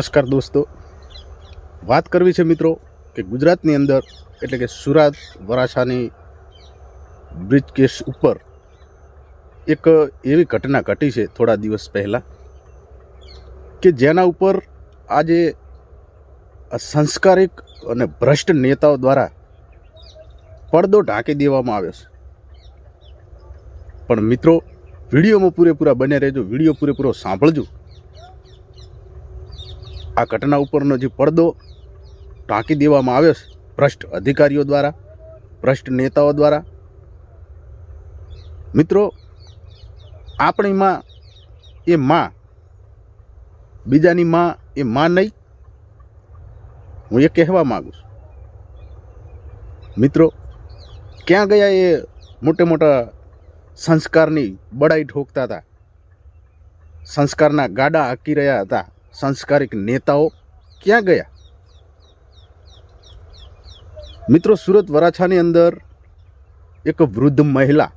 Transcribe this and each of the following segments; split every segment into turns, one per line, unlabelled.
નમસ્કાર દોસ્તો. વાત કરવી છે મિત્રો કે ગુજરાતની અંદર, એટલે કે સુરત વરાછાની બ્રિજ કેસ ઉપર એક એવી ઘટના ઘટી છે થોડા દિવસ પહેલાં કે જેના ઉપર આજે સંસ્કારિક અને ભ્રષ્ટ નેતાઓ દ્વારા પડદો ઢાંકી દેવામાં આવ્યો છે. પણ મિત્રો, વિડીયોમાં પૂરેપૂરા બને રહેજો, વીડિયો પૂરેપૂરો સાંભળજો. આ ઘટના ઉપરનો જે પડદો ઢાંકી દેવામાં આવ્યો છે, ભ્રષ્ટ અધિકારીઓ દ્વારા, ભ્રષ્ટ નેતાઓ દ્વારા. મિત્રો, આપણી માં એ માં, બીજાની માં એ માં નહીં. હું એ કહેવા માગું છું. મિત્રો, ક્યાં ગયા એ મોટે મોટા સંસ્કારની બડાઈ ઠોકતા હતા? સંસ્કારના ગાડા હાકી રહ્યા હતા? સંસ્કારિક નેતાઓ ક્યાં ગયા? મિત્રો, સુરત વરાછાની અંદર એક વૃદ્ધ મહિલા,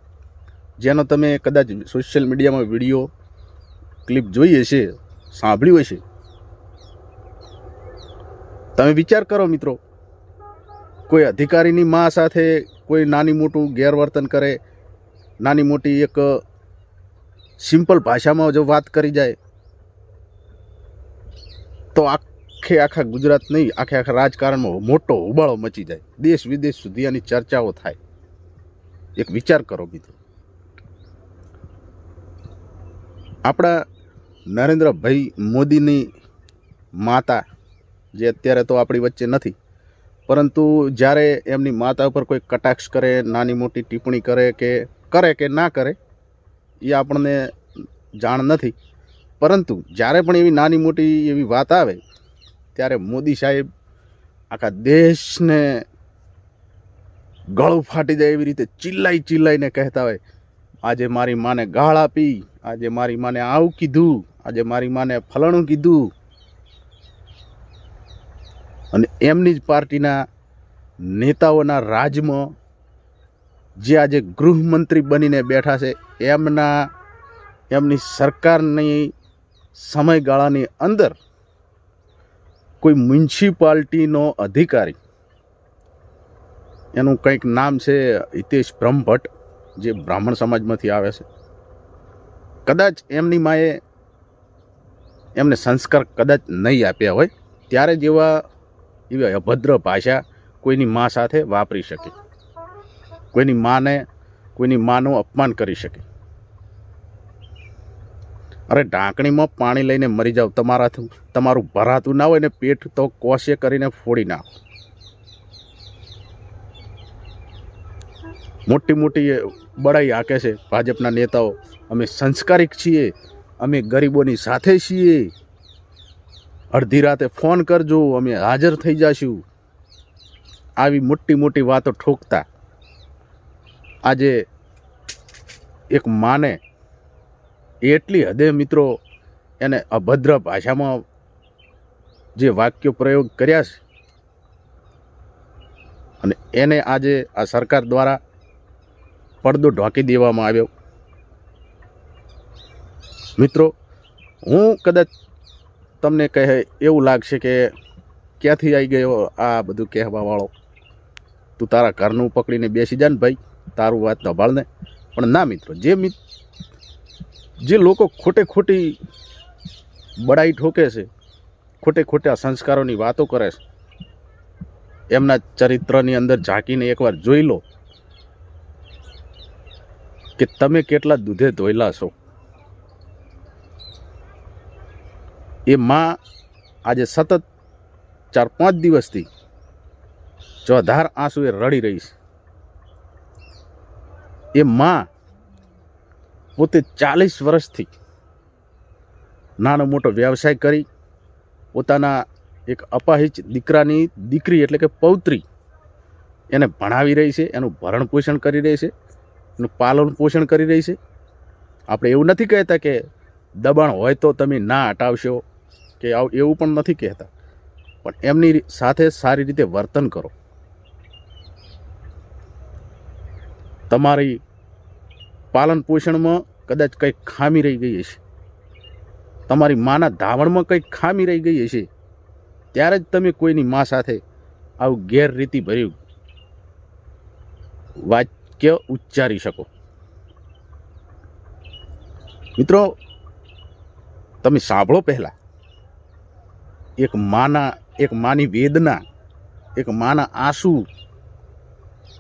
જેનો તમે કદાચ સોશિયલ મીડિયામાં વીડિયો, ક્લિપ જોઈ હશે, સાંભળ્યું હશે. તમે વિચાર કરો મિત્રો, કોઈ અધિકારીની મા સાથે કોઈ નાની મોટું ગેરવર્તન કરે, નાની મોટી એક સિમ્પલ ભાષામાં જો વાત કરી જાય તો આખે આખા ગુજરાત નહીં, આખે આખા રાજકારણમાં મોટો ઉબાળો મચી જાય. દેશ વિદેશ સુધી આની ચર્ચાઓ થાય. એક વિચાર કરો મિત્રો. આપણા નરેન્દ્રભાઈ મોદીની માતા જે અત્યારે તો આપણી વચ્ચે નથી, પરંતુ જ્યારે એમની માતા ઉપર કોઈ કટાક્ષ કરે, નાની મોટી ટિપ્પણી કરે કે કરે કે ના કરે, એ આપણને જાણ નથી. પરંતુ જ્યારે પણ એવી નાની મોટી એવી વાત આવે, ત્યારે મોદી સાહેબ આખા દેશને ગળું ફાટી જાય એવી રીતે ચિલ્લાઈ ચિલ્લાઈને કહેતા હોય, આજે મારી માને ગાળ આપી, આજે મારી માને આવું કીધું, આજે મારી માને ફલાણું કીધું. અને એમની જ પાર્ટીના નેતાઓના રાજમાં જે આજે ગૃહમંત્રી બનીને બેઠા છે, એમના, એમની સરકારની સમયગાળાની અંદર કોઈ મ્યુનિસિપાલિટીનો અધિકારી, એનું કંઈક નામ છે હિતેશ બ્રહ્મભટ્ટ, જે બ્રાહ્મણ સમાજમાંથી આવે છે. કદાચ એમની માએ એમને સંસ્કાર કદાચ નહીં આપ્યા હોય, ત્યારે જેવા એવી અભદ્ર ભાષા કોઈની મા સાથે વાપરી શકે. કોઈની માને, કોઈની માનું અપમાન કરી શકે. અરે ઢાંકણીમાં પાણી લઈને મરી જાઓ તમારાથી તમારું ભરાતું ના હોય ને પેટ તો કોશે કરીને ફોડી નાખો. મોટી મોટી બડાઈ આંકે છે ભાજપના નેતાઓ. અમે સંસ્કારિક છીએ, અમે ગરીબોની સાથે છીએ. અડધી રાતે ફોન કરજો, અમે હાજર થઈ જશું. આવી મોટી મોટી વાતો ઠોકતા. આજે એક માને એટલી હદે મિત્રો એને અભદ્ર ભાષામાં જે વાક્ય પ્રયોગ કર્યા છે અને એને આજે આ સરકાર દ્વારા પડદો ઢોંકી દેવામાં આવ્યો. મિત્રો, હું કદાચ તમને કહે એવું લાગશે કે ક્યાંથી આવી ગયો આ બધું કહેવાવાળો તું તારા ઘરનું પકડીને બેસી જા ને ભાઈ, તારું વાત સંભાળને. પણ ના મિત્રો, જે મિત જે લોકો ખોટે ખોટી બડાઈ ઠોકે છે, ખોટે ખોટા સંસ્કારોની વાતો કરે છે, એમના ચરિત્રની અંદર ઝાંકીને એકવાર જોઈ લો કે તમે કેટલા દૂધે ધોયેલા છો. એ માં આજે સતત ચાર પાંચ દિવસથી ચોધાર આંસુએ રડી રહી છે. એ માં પોતે ચાલીસ વર્ષથી નાનો મોટો વ્યવસાય કરી પોતાના એક અપાહિત દીકરાની દીકરી એટલે કે પૌત્રી એને ભણાવી રહી છે, એનું ભરણ પોષણ કરી રહી છે, એનું પાલન પોષણ કરી રહી છે. આપણે એવું નથી કહેતા કે દબાણ હોય તો તમે ના હટાવશો, કે આવું એવું પણ નથી કહેતા. પણ એમની સાથે સારી રીતે વર્તન કરો. તમારી પાલન પોષણમાં કદાચ કંઈક ખામી રહી ગઈ હશે. તમારી માના ધાવણમાં કંઈક ખામી રહી ગઈ હશે. ત્યારે જ તમે કોઈની મા સાથે આવું ગેરરીતિ ભર્યું. વાક્ય ઉચ્ચારી શકો. મિત્રો, તમે સાંભળો પહેલાં. એક માના, એક માની વેદના, એક માના આંસુ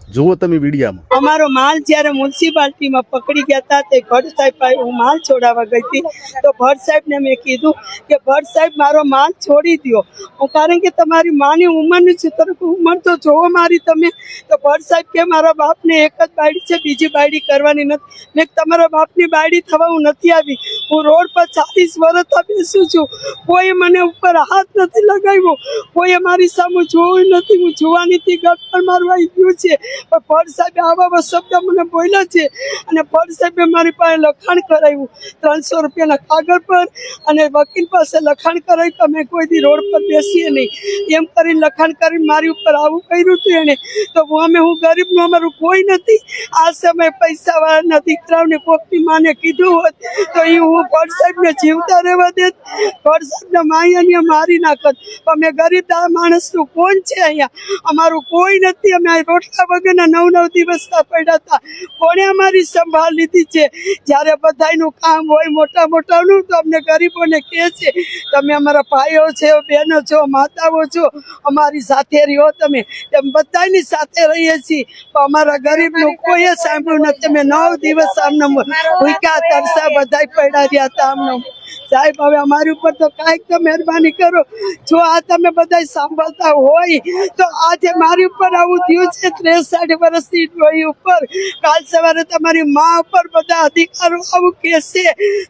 જુઓ તમે વિડીયામાં.
અમારો માલ જ્યારે મ્યુનિસિપાલિટીમાં પકડી ગયા હતા તે ભટ્ટ સાહેબ હું માલ છોડાવવા ગઈ હતી. તો ભટ્ટ સાહેબને મેં કીધું કે, ભટ્ટ સાહેબ, મારો માલ છોડી દો હું કારણ કે તમારી માની ઉંમરની છે તરફ ઉંમર તો જોવો મારી તમે. તો ભટ્ટ સાહેબ કે, મારા બાપને એક જ બાયડી છે, બીજી બાયડી કરવાની નથી. મેં તમારા બાપની બાયડી થવા હું નથી આવી. હું રોડ પર ચાલીસ વર્ષ બેસું છું. કોઈ મને ઉપર હાથ નથી લગાવ્યો. કોઈએ મારી સામે જોયું નથી. હું જોવાનીથી ગટર મારવા આવી ગયું છે. પણ ફળ સાહેબે આવા આવા શબ્દ મને બોલ્યા છે. અને ફળ સાહેબે મારી પાસે લખાણ કરાવ્યું. ત્રણસો રૂપિયાના કાગળ પર અને વકીલ પાસે લખાણ કરાવ્યું કે અમે કોઈ દી રોડ પર બેસીએ નહીં. એમ કરીને લખાણ કરીને મારી ઉપર આવું કર્યું હતું એણે. તો હું અમે, હું ગરીબનું અમારું કોઈ નથી. આ સમયે પૈસાવાળાના દીકરાઓને કોકની માને કીધું હોત તો એ હું ફળ સાહેબને જીવતા રહેવા દેત. ફળ સાહેબને માયાને મારી નાખત. અમે ગરીબ આ માણસનું કોણ છે અહીંયા? અમારું કોઈ નથી. અમે રોટલા વગરના નવ નવ દિવસના પડ્યા હતા. કોણે અમારી સંભાળ લીધી છે? જ્યારે બધાનું કામ હોય, મોટા મોટાનું તો અમને ગરીબોને કહે છે, તમે અમારા ભાઈઓ છો, બહેનો છો, માતાઓ છો, અમારી સાથે રહ્યો તમે. તેમ બધાની સાથે રહીએ છીએ. પણ અમારા ગરીબનું કોઈએ સાંભળ્યું નથી. અમે નવ દિવસ આમને ભૂખ્યા તરસા બધા પડ્યા રહ્યા હતા આમને. સાહેબ, હવે અમારી ઉપર તો કાંઈક તો મહેરબાની કરો. જો આ તમે બધા સાંભળતા હોય, તો આજે મારી ઉપર આવું થયું છે, ત્રેસાઠ વર્ષની ડોહી ઉપર. કાલ સવારે તમારી મા ઉપર બધા અધિકારો આવું કહેશે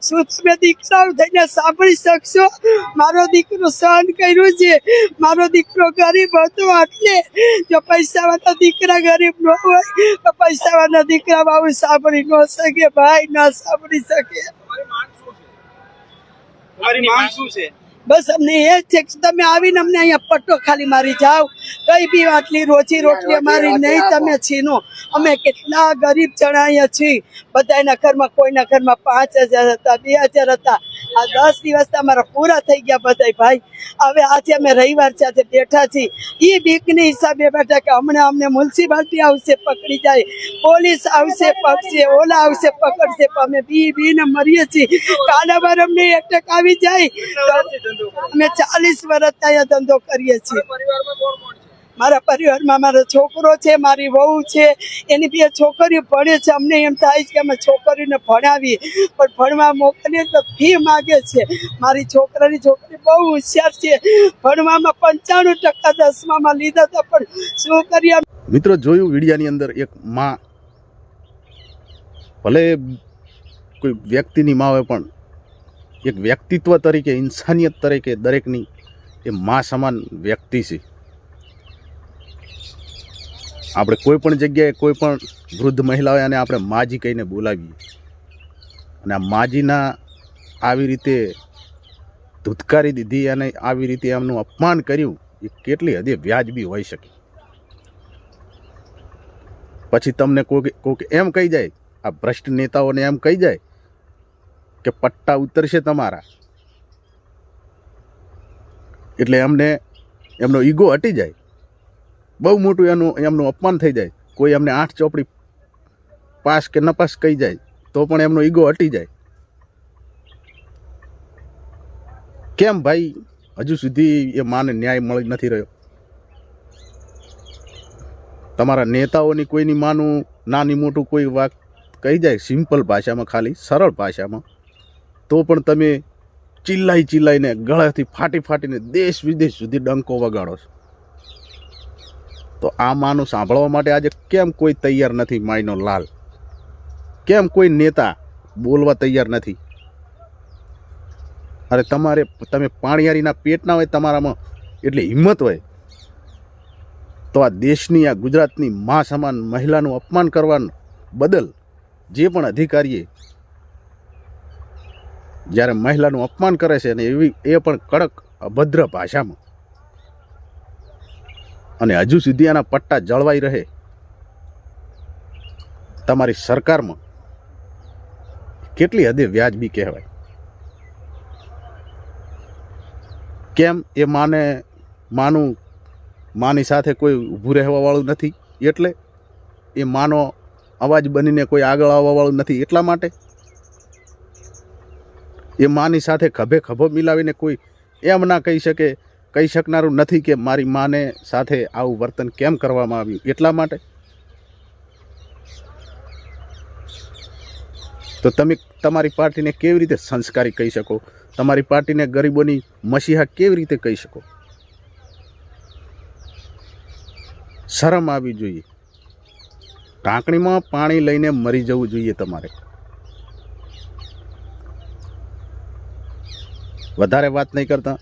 શું તમે દીકરાઓ થઈને સાંભળી શકશો? મારો દીકરો સહન કર્યું છે. મારો દીકરો ગરીબ હતો એટલે જો પૈસાવાળા દીકરા ગરીબ ન હોય, તો પૈસાવાળા દીકરા આવું સાંભળી ન શકે, ભાઈ, ના સાંભળી શકે.
તમારી માંગ શું છે?
બસ અમને એ છે કે તમે આવીને અમને અહીંયા પટ્ટો ખાલી મારી જાઓ. કઈ બી આટલી રોજી રોટલી અમારી નહીં તમે છીનો. અમે કેટલા ગરીબ જણા છીએ. બધાના ઘરમાં કોઈના ઘરમાં પાંચ હજાર હતા બે હજાર હતા. આ દસ દિવસ અમારા પૂરા થઈ ગયા બધાય ભાઈ. હવે આજે અમે રવિવાર સાથે બેઠા છીએ. એ બીકની હિસાબે બેઠા કે હમણાં અમને મ્યુનિસિપાલિટી આવશે પકડી જાય. પોલીસ આવશે પકડશે ઓલા આવશે પકડશે. પણ અમે બી બીને મરીએ છીએ. કાલાવાર અમને એટેક આવી જાય. અમે ચાલીસ વર્ષ ત્યાં ધંધો કરીએ છીએ. મારા પરિવારમાં મારો છોકરો છે, મારી વહુ છે, એની બે છોકરીઓ ભણે છે. અમને એમ થાય છે કે અમે છોકરીને ભણાવીએ, પણ ભણવા મોકલીએ તો ફી માગે છે. મારી છોકરાની છોકરી બહુ હોશિયાર છે. ભણવામાં પંચાણું ટકા દસમામાં લીધા હતા, પણ શું કરીએ?
મિત્રો, જોયું વિડીયાની અંદર એક માં. ભલે કોઈ વ્યક્તિની માં હોય, પણ એક વ્યક્તિત્વ તરીકે, ઇન્સાનિયત તરીકે દરેકની એ માં સમાન વ્યક્તિ છે. આપણે કોઈ પણ જગ્યાએ કોઈ પણ વૃદ્ધ મહિલા હોય અને આપણે માજી કહીને બોલાવીએ. અને આ માજીના આવી રીતે ધૂતકારી દીધી અને આવી રીતે એમનું અપમાન કર્યું, એ કેટલી હદે વ્યાજબી હોઈ શકે. પછી તમને કોઈક કોઈક એમ કહી જાય, આ ભ્રષ્ટ નેતાઓને એમ કહી જાય કે પટ્ટા ઉતરશે તમારા. એટલે એમને, એમનો ઈગો હટી જાય. બહુ મોટું એનું, એમનું અપમાન થઈ જાય. કોઈ એમને આઠ ચોપડી પાસ કે નપાસ કહી જાય, તો પણ એમનો ઈગો હટી જાય. કેમ ભાઈ? હજુ સુધી એ માને ન્યાય મળી નથી રહ્યો. તમારા નેતાઓની કોઈની માનું, નાની મોટું કોઈ વાત કહી જાય, સિમ્પલ ભાષામાં ખાલી, સરળ ભાષામાં, તો પણ તમે ચિલ્લાઈ ચિલ્લાઈને ગળાથી ફાટી ફાટીને દેશ વિદેશ સુધી ડંકો વગાડો છો. તો આ માનું સાંભળવા માટે આજે કેમ કોઈ તૈયાર નથી માયનો લાલ? કેમ કોઈ નેતા બોલવા તૈયાર નથી? અરે તમારે, તમે પાણીયારીના પેટના હોય, તમારામાં એટલી હિંમત હોય. તો આ દેશની, આ ગુજરાતની મા સમાન મહિલાનું અપમાન કરવાનું બદલ જે પણ અધિકારીએ જ્યારે મહિલાનું અપમાન કરે છે અને એવી, એ પણ કડક, અભદ્ર ભાષામાં અને હજુ સુધી આના પટ્ટા જળવાઈ રહે. તમારી સરકારમાં કેટલી હદે વ્યાજબી કહેવાય? કેમ એ માને, માનું, માની સાથે કોઈ ઊભું રહેવાવાળું નથી? એટલે એ માનો અવાજ બનીને કોઈ આગળ આવવાવાળું નથી એટલા માટે? એ માની સાથે ખભે ખભો મિલાવીને કોઈ એમ ના કહી શકે કહી શકનારું નથી કે મારી માને સાથે આવું વર્તન કેમ કરવામાં આવ્યું? એટલા માટે? તો તમે તમારી પાર્ટીને કેવી રીતે સંસ્કારી કહી શકો? તમારી પાર્ટીને ગરીબોની મસીહા કેવી રીતે કહી શકો? શરમ આવવી જોઈએ. ઢાંકણીમાં પાણી લઈને મરી જવું જોઈએ તમારે. વધારે વાત નહીં કરતા.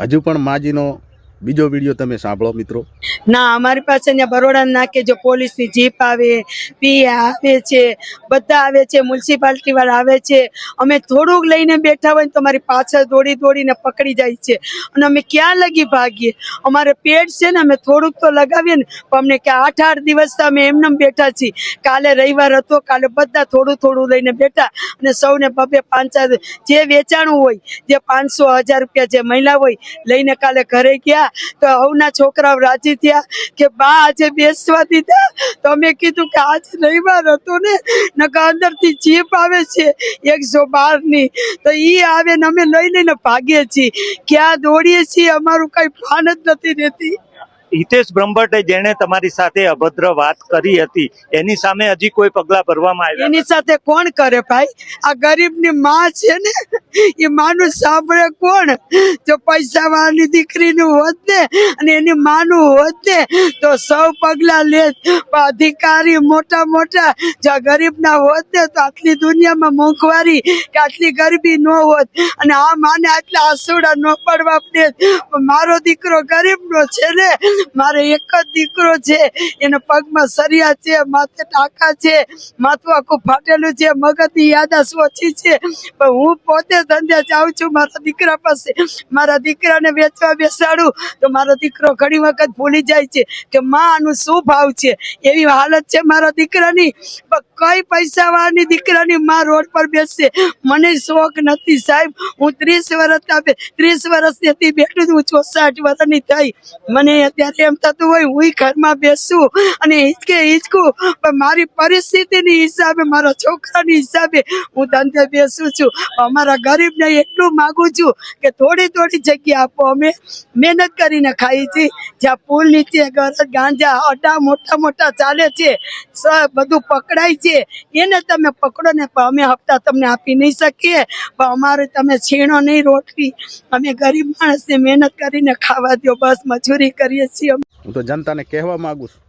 હજુ પણ માજીનો બીજો વીડિયો તમે સાંભળો, મિત્રો.
ના, અમારી પાસે અહીંયા બરોડા નાકે જો પોલીસની જીપ આવે, પી આવે છે, બધા આવે છે, મ્યુનિસિપાલિટી વાળા આવે છે. અમે થોડુંક લઈને બેઠા હોય તો અમારી પાછળ દોડી દોડીને પકડી જાય છે. અને અમે ક્યાં લગી ભાગીએ? અમારે પેડ છે ને, અમે થોડુંક તો લગાવીએ ને, પણ અમને કે આઠ આઠ દિવસ તો અમે એમને બેઠા છીએ. કાલે રવિવાર હતો, કાલે બધા થોડું થોડું લઈને બેઠા અને સૌને બબે પાંચ જે વેચાણું હોય, જે પાંચસો હજાર રૂપિયા જે મહિલા હોય, લઈને કાલે ઘરે ગયા તો હવના છોકરાઓ રાજી થયા કે, બા, આજે બેસવા દીધા. તો અમે કીધું કે, આજ રવિવાર હતો ને નકા અંદરથી જીપ આવે છે એકસો બારની તો એ આવે ને અમે લઈ લઈને ભાગીએ છીએ. ક્યાં દોડીએ છીએ અમારું કઈ ભાન જ નથી રહેતી.
હિતેશ બ્રહ્મભટ્ટે જેણે તમારી સાથે અભદ્ર વાત કરી હતી, એની સામે હજી કોઈ પગલા ભરવામાં આવ્યા
એની સાથે કોણ કરે ભાઈ? આ ગરીબની માં છે ને, એ માનું સાંભળે કોણ? જો પૈસા વાળાની દીકરીનું હોત ને, અને એની માનું હોત ને, તો સૌ પગલા લે. અધિકારી મોટા મોટા, જો ગરીબ ગરીબના હોત ને, તો આટલી દુનિયામાં મોંઘવારી, કે આટલી ગરીબી ન હોત. અને આ માને આટલા આસુડા ન પડવા દે મારો દીકરો ગરીબનો છે ને મારે એક જ દીકરો છે. એને પગમાં સરિયા છે, માથે ટાંકા છે, માથું આખું ફાટેલું છે, મગજની યાદાશ ઓછી છે. પણ હું પોતે ધંધે જાઉં છું મારા દીકરા પાસે. મારા દીકરાને વેચવા બેસાડું તો મારો દીકરો ઘણી વખત ભૂલી જાય છે કે માં, આનું શું ભાવ છે? એવી હાલત છે મારા દીકરાની. પણ કઈ પૈસા વાળાની દીકરાની માં રોડ પર બેસશે? મને શોખ નથી સાહેબ. હું ત્રીસ વર્ષ આપે, ત્રીસ વર્ષથી હતી બેઠું છું ચોસાઠ વર્ષની થઈ. મને અત્યારે એમ થતું હોય હું ઘરમાં બેસું અને હિચકે હિચકું. પણ મારી પરિસ્થિતિની હિસાબે, મારા છોકરાની હિસાબે હું ધંધે બેસું છું. અમારા ગરીબને એટલું માગું છું કે થોડી થોડી જગ્યા આપો. અમે મહેનત કરીને ખાઈએ છીએ જ્યાં પુલ નીચે ગરજ ગાંજા અડા મોટા મોટા ચાલે છે બધું પકડાય છે. એને તમે પકડો ને પણ અમે હપ્તા તમને આપી નહીં શકીએ. પણ અમારે તમે છીણો નહીં રોટલી. અમે ગરીબ માણસને મહેનત કરીને ખાવા દો બસ મજૂરી કરીએ છીએ. અમે.
હું તો જનતાને કહેવા માંગુ છું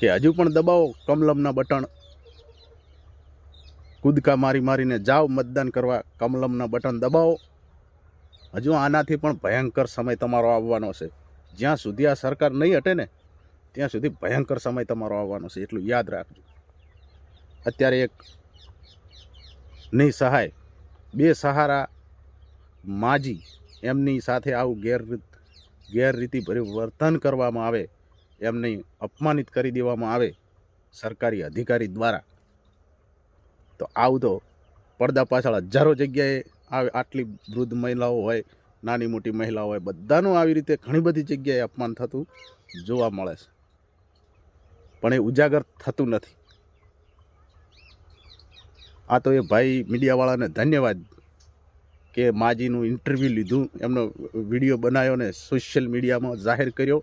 કે હજુ પણ દબાવો કમલમના બટન કૂદકા મારી મારીને જાઓ મતદાન કરવા કમલમના બટન દબાવો. હજુ આનાથી પણ ભયંકર સમય તમારો આવવાનો છે. જ્યાં સુધી આ સરકાર નહીં હટે ને, ત્યાં સુધી ભયંકર સમય તમારો આવવાનો છે, એટલું યાદ રાખજો. અત્યારે એક નહીં સહાય બે સહારા માજી એમની સાથે આવું ગેર ગેરરીતિ વર્તન કરવામાં આવે, એમને અપમાનિત કરી દેવામાં આવે સરકારી અધિકારી દ્વારા. તો આવું તો પડદા પાછળ હજારો જગ્યાએ આવે આટલી વૃદ્ધ મહિલાઓ હોય, નાની મોટી મહિલાઓ હોય, બધાનું આવી રીતે ઘણી બધી જગ્યાએ અપમાન થતું જોવા મળે છે. પણ એ ઉજાગર થતું નથી. આ તો એ ભાઈ મીડિયાવાળાને ધન્યવાદ કે માજીનું ઇન્ટરવ્યૂ લીધું, એમનો વીડિયો બનાવ્યો ને સોશિયલ મીડિયામાં જાહેર કર્યો,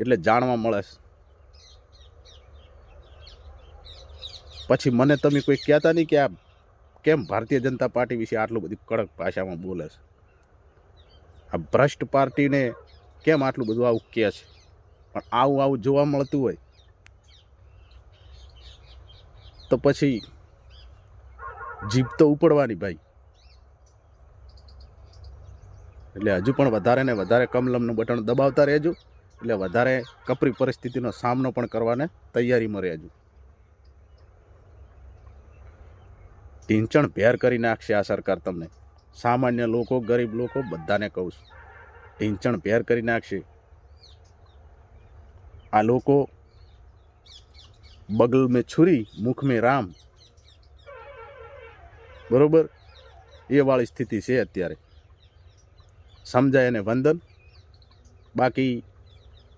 એટલે જાણવા મળે પછી મને તમે કોઈ કહેતા નહીં કે આ કેમ ભારતીય જનતા પાર્ટી વિશે આટલું બધી કડક ભાષામાં બોલે છે? આ ભ્રષ્ટ પાર્ટીને કેમ આટલું બધું આવું કહે છે? પણ આવું આવું જોવા મળતું હોય, તો પછી જીભ તો ઉપડવાની ભાઈ. એટલે હજુ પણ વધારે ને વધારે કમલમનું બટન દબાવતા રહેજો. એટલે વધારે કપરી પરિસ્થિતિનો સામનો પણ કરવાને તૈયારીમાં રહેજો. ઢીંચણ ભેર કરી નાખશે આ સરકાર તમને. સામાન્ય લોકો, ગરીબ લોકો બધાને કહું છું. ઢીંચણ ભેર કરી નાખશે. આ લોકો બગલ મેં છુરી મુખ મેં રામ. બરોબર? એ વાળી સ્થિતિ છે અત્યારે. સમજાય અને વંદન. બાકી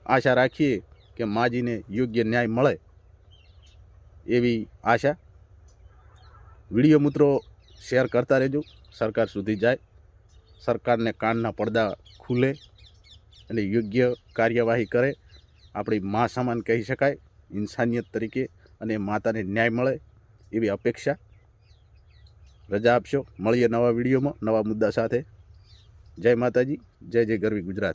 આશા રાખીએ કે માજીને યોગ્ય ન્યાય મળે એવી આશા. વીડિયો મિત્રો શેર કરતા રહેજો. સરકાર સુધી જાય. સરકારને કાનના પડદા ખુલે અને યોગ્ય કાર્યવાહી કરે. આપણી મા સમાન કહી શકાય, ઇન્સાનિયત તરીકે અને માતાને ન્યાય મળે એવી અપેક્ષા. રજા આપશો. મળીએ નવા વિડીયોમાં, નવા મુદ્દા સાથે. જય માતાજી જય જય ગરવી ગુજરાત.